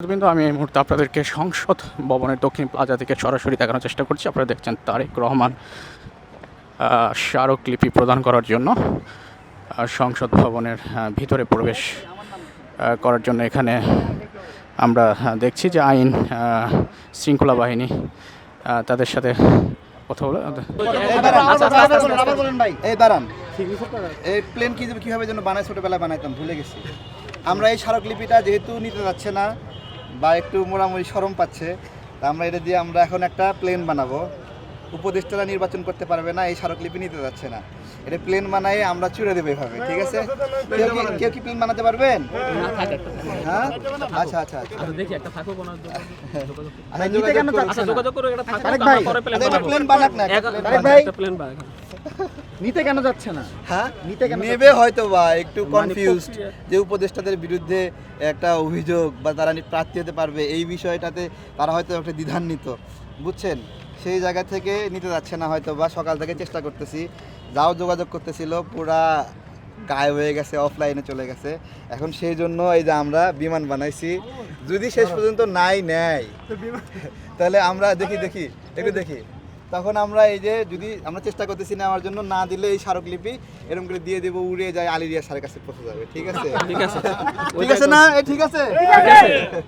কিন্তু আমি এই মুহূর্তে আপনাদেরকে সংসদ ভবনের দক্ষিণ প্লাজা থেকে সরাসরি দেখানোর চেষ্টা করছি। আপনারা দেখছেন তারেক রহমান স্মারকলিপি প্রদান করার জন্য সংসদ ভবনের ভিতরে প্রবেশ করার জন্য এখানে আমরা দেখছি যে আইন শৃঙ্খলা বাহিনী তাদের সাথে কথা বলে এই দাঁড়ান এই প্লেন কীভাবে যেন বানায়, ছোটবেলায় বানাইতাম, ভুলে গেছি। আমরা এই স্মারকলিপিটা যেহেতু নিতে যাচ্ছে না বা একটু মোড়ামুড়ি সরম পাচ্ছে তা আমরা এটা দিয়ে আমরা এখন একটা প্লেন বানাবো। উপদেষ্টারা নির্বাচন করতে পারবে না এই স্মারকলিপি নিতে যাচ্ছে না। এটা প্লেন বানাই আমরা চুড়ে দেবো এভাবে ঠিক আছে? কেউ কি কেউ কি প্লেন বানাতে পারবেন? হ্যাঁ? আচ্ছা আচ্ছা আচ্ছা। ওনার আচ্ছা, করুন। আচ্ছা আচ্ছা, প্লেন বানাক না প্লেন বানাক। ভাই একটা প্ল্যান বানাক নিতে কেন যাচ্ছে না? হ্যাঁ? নিতে কেন নেবে হয়তো বা একটু কনফিউজড প্রক্রিয়া- যে উপদেষ্টাদের বিরুদ্ধে একটা অভিযোগ বা তারা নি- প্রার্থী হতে পারবে এই বিষয়টাতে তারা হয়তো একটা দ্বিধান্বিত বুঝছেন? সেই জায়গা থেকে নিতে যাচ্ছে না হয়তো বা সকাল থেকে চেষ্টা করতেছি। যাও যোগাযোগ করতেছিল পুরা গায়ে হয়ে গেছে অফলাইনে চলে গেছে। এখন সেই জন্য এই যে আমরা বিমান বানাইছি যদি শেষ পর্যন্ত নাই নেয় তাহলে আমরা দেখি দেখি একটু দেখি। তখন আমরা এই যে যদি আমরা চেষ্টা করতেছি না আমার জন্য না দিলে এই স্মারক লিপি এরকম করে দিয়ে দেবো উড়ে যায় আলিরিয়া সারের কাছে পৌঁছে যাবে। ঠিক আছে? ঠিক আছে। ঠিক আছে না? ঠিক আছে।